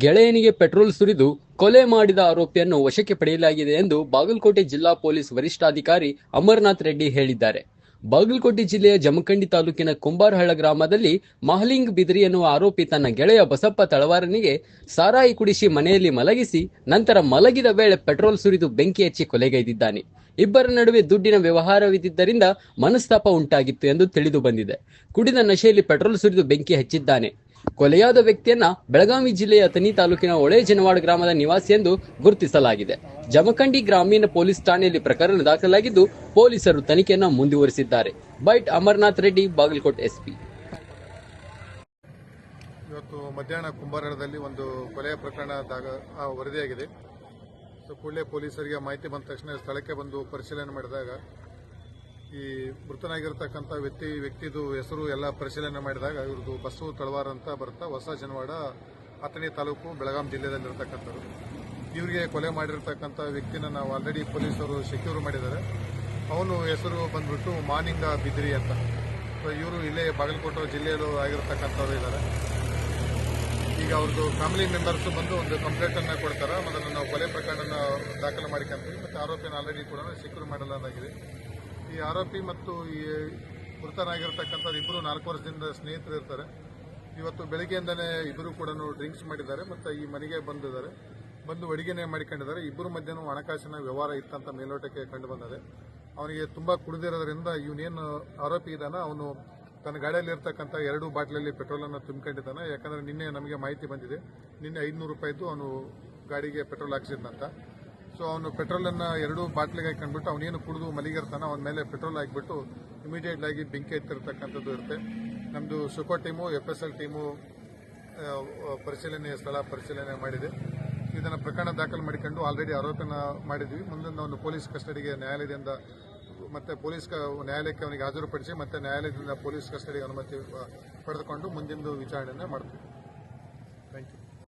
ಗೆಳೆಯನಿಗೆ petrol ಸುರಿದು ಕೊಲೆ ಮಾಡಿದ ಆರೋಪಿಯನ್ನು ವಶಕ್ಕೆ ಪಡೆಯಲಾಗಿದೆ ಎಂದು ಬಾಗಲಕೋಟೆ ಜಿಲ್ಲಾ ಪೊಲೀಸ್ ವರಿಷ್ಠಾಧಿಕಾರಿ ಅಮರನಾಥ್ ರೆಡ್ಡಿ ಹೇಳಿದ್ದಾರೆ. ಬಾಗಲಕೋಟೆ ಜಿಲ್ಲೆಯ ಜಮಖಂಡಿ ತಾಲೂಕಿನ ಕುಂಬಾರಹಳ್ಳ ಗ್ರಾಮದಲ್ಲಿ ಮಹಲಿಂಗ್ ಬಿದಿರಿ ಎನ್ನುವ ಆರೋಪಿ ತನ್ನ ಗೆಳೆಯ ಬಸಪ್ಪ ತಳವಾರನಿಗೆ ಸಾರಾಯಿ ಕುಡಿಸಿ ಮನೆಯಲ್ಲಿ ಮಲಗಿಸಿ ನಂತರ ಮಲಗಿದ ವೇಳೆ ಪೆಟ್ರೋಲ್ ಸುರಿದು ಬೆಂಕಿ ಹಚ್ಚಿ ಕೊಲೆಗೈದಿದ್ದಾನೆ. ಇಬ್ಬರ ನಡುವೆ ದುಡ್ಡಿನ ವ್ಯವಹಾರವಿದ್ದಿದ್ದರಿಂದ ಮನಸ್ತಾಪ ಉಂಟಾಗಿತ್ತು ಎಂದು ತಿಳಿದು ಬಂದಿದೆ. ಕುಡಿದ ನಶೆಯಲ್ಲಿ ಪೆಟ್ರೋಲ್ ಸುರಿದು ಬೆಂಕಿ ಹಚ್ಚಿದ್ದಾನೆ. ಕೊಲೆಯಾದ ವ್ಯಕ್ತಿಯನ್ನ ಬೆಳಗಾವಿ ಜಿಲ್ಲೆಯ ತನಿ ತಾಲೂಕಿನ ಒಳೆ ಜನವಾಡ ಗ್ರಾಮದ ನಿವಾಸಿ ಎಂದು ಗುರುತಿಸಲಾಗಿದೆ. ಜಮಖಂಡಿ ಗ್ರಾಮೀಣ ಪೊಲೀಸ್ ಠಾಣೆಯಲ್ಲಿ ಪ್ರಕರಣ ದಾಖಲಾಗಿದ್ದು ಪೊಲೀಸರು ತನಿಖೆಯನ್ನು ಮುಂದುವರಿಸಿದ್ದಾರೆ. Bite Amarnath Reddy, Bagalkot SP. ಇವತ್ತು ಮಧ್ಯಾಹ್ನ ಕುಂಬಾರದಲ್ಲಿ ಒಂದು ಕೊಲೆಯ ಪ್ರಕರಣ ವರದಿಯಾಗಿದೆ. ಕೂಡಲೇ ಪೊಲೀಸರಿಗೆ ಮಾಹಿತಿ ಬಂದ ತಕ್ಷಣ ಸ್ಥಳಕ್ಕೆ ಬಂದು ಪರಿಶೀಲನೆ ಮಾಡಿದಾಗ ಈ ಮೃತನಾಗಿರ್ತಕ್ಕಂಥ ವ್ಯಕ್ತಿ, ವ್ಯಕ್ತಿದು ಹೆಸರು ಎಲ್ಲ ಪರಿಶೀಲನೆ ಮಾಡಿದಾಗ ಇವ್ರದ್ದು ಬಸ್ಸು ತಳವಾರ ಅಂತ ಬರ್ತಾ ಹೊಸ ಜನವಾಡ, ಅಥಣಿ ತಾಲೂಕು, ಬೆಳಗಾಂ ಜಿಲ್ಲೆಯಲ್ಲಿರ್ತಕ್ಕಂಥವ್ರು. ಇವರಿಗೆ ಕೊಲೆ ಮಾಡಿರ್ತಕ್ಕಂಥ ವ್ಯಕ್ತಿನ ನಾವು ಆಲ್ರೆಡಿ ಪೊಲೀಸರು ಸೆಕ್ಯೂರ್ ಮಾಡಿದ್ದಾರೆ. ಅವನು ಹೆಸರು ಬಂದ್ಬಿಟ್ಟು ಮಾನಿಂಗ ಬಿದ್ರಿ ಅಂತ. ಸೊ ಇವರು ಇಲ್ಲೇ ಬಾಗಲಕೋಟೆ ಜಿಲ್ಲೆಯಲ್ಲೂ ಆಗಿರ್ತಕ್ಕಂಥವ್ರು ಇದ್ದಾರೆ. ಈಗ ಅವ್ರದ್ದು ಫ್ಯಾಮಿಲಿ ಮೆಂಬರ್ಸ್ ಬಂದು ಒಂದು ಕಂಪ್ಲೇಂಟ್ ಅನ್ನ ಕೊಡ್ತಾರೆ. ಮೊದಲು ನಾವು ಕೊಲೆ ಪ್ರಕರಣ ದಾಖಲು ಮಾಡಿಕೊಂತೀವಿ, ಮತ್ತು ಆರೋಪಿನ ಆಲ್ರೆಡಿ ಕೂಡ ಸೆಕ್ಯೂರ್ ಮಾಡಲಾಗಿದೆ. ಈ ಆರೋಪಿ ಮತ್ತು ಈ ಮೃತನಾಗಿರ್ತಕ್ಕಂಥವ್ರು ಇಬ್ಬರು ನಾಲ್ಕು ವರ್ಷದಿಂದ ಸ್ನೇಹಿತರು ಇರ್ತಾರೆ. ಇವತ್ತು ಬೆಳಿಗ್ಗೆಯಿಂದನೇ ಇಬ್ಬರು ಕೂಡ ಡ್ರಿಂಕ್ಸ್ ಮಾಡಿದ್ದಾರೆ ಮತ್ತು ಈ ಮನೆಗೆ ಬಂದಿದ್ದಾರೆ. ಬಂದು ಅಡುಗೆನೇ ಮಾಡಿಕೊಂಡಿದ್ದಾರೆ. ಇಬ್ಬರು ಮಧ್ಯನೂ ಹಣಕಾಸಿನ ವ್ಯವಹಾರ ಇತ್ತಂತ ಮೇಲ್ನೋಟಕ್ಕೆ ಕಂಡು ಬಂದಿದೆ. ಅವನಿಗೆ ತುಂಬ ಕುಡಿದಿರೋದ್ರಿಂದ ಇವನೇನು ಆರೋಪಿ ಇದ್ದಾನ ಅವನು ತನ್ನ ಗಾಡಿಯಲ್ಲಿ ಇರ್ತಕ್ಕಂಥ ಎರಡು ಬಾಟ್ಲಲ್ಲಿ ಪೆಟ್ರೋಲನ್ನು ತುಂಬಿಕೊಂಡಿದ್ದಾನೆ. ಯಾಕಂದ್ರೆ ನಿನ್ನೆ ನಮಗೆ ಮಾಹಿತಿ ಬಂದಿದೆ. ನಿನ್ನೆ ಐದುನೂರು ರೂಪಾಯಿದ್ದು ಅವನು ಗಾಡಿಗೆ ಪೆಟ್ರೋಲ್ ಹಾಕ್ಸಿದ್ನಂತ. ಸೊ ಅವನು ಪೆಟ್ರೋಲ್ ಅನ್ನ ಎರಡು ಬಾಟ್ಲಿಗೆ ಹಾಕೊಂಡ್ಬಿಟ್ಟು ಅವನೇನು ಕುಡಿದು ಮಲಗಿರ್ತಾನ ಅವನ ಮೇಲೆ ಪೆಟ್ರೋಲ್ ಹಾಕಿಬಿಟ್ಟು ಇಮಿಡಿಯೇಟ್ ಆಗಿ ಬೆಂಕಿ ಎತ್ತಿರ್ತಕ್ಕಂಥದ್ದು ಇರುತ್ತೆ. ನಮ್ಮದು SOCO team F S L team ಪರಿಶೀಲನೆಯ ಪರಿಶೀಲನೆ ಸ್ಥಳ ಪರಿಶೀಲನೆ ಮಾಡಿದೆ. ಇದನ್ನು ಪ್ರಕರಣ ದಾಖಲು ಮಾಡಿಕೊಂಡು ಆಲ್ರೆಡಿ ಆರೋಪನ ಮಾಡಿದ್ವಿ. ಮುಂದಿನ ಅವನು ಪೊಲೀಸ್ ಕಸ್ಟಡಿಗೆ ನ್ಯಾಯಾಲಯದಿಂದ, ಮತ್ತೆ ಪೊಲೀಸ್ ನ್ಯಾಯಾಲಯಕ್ಕೆ ಅವನಿಗೆ ಹಾಜರುಪಡಿಸಿ, ಮತ್ತೆ ನ್ಯಾಯಾಲಯದಿಂದ ಪೊಲೀಸ್ ಕಸ್ಟಡಿಗೆ ಅನುಮತಿ ಪಡೆದುಕೊಂಡು ಮುಂದಿನ ವಿಚಾರಣೆಯನ್ನು ಮಾಡ್ತೀವಿ.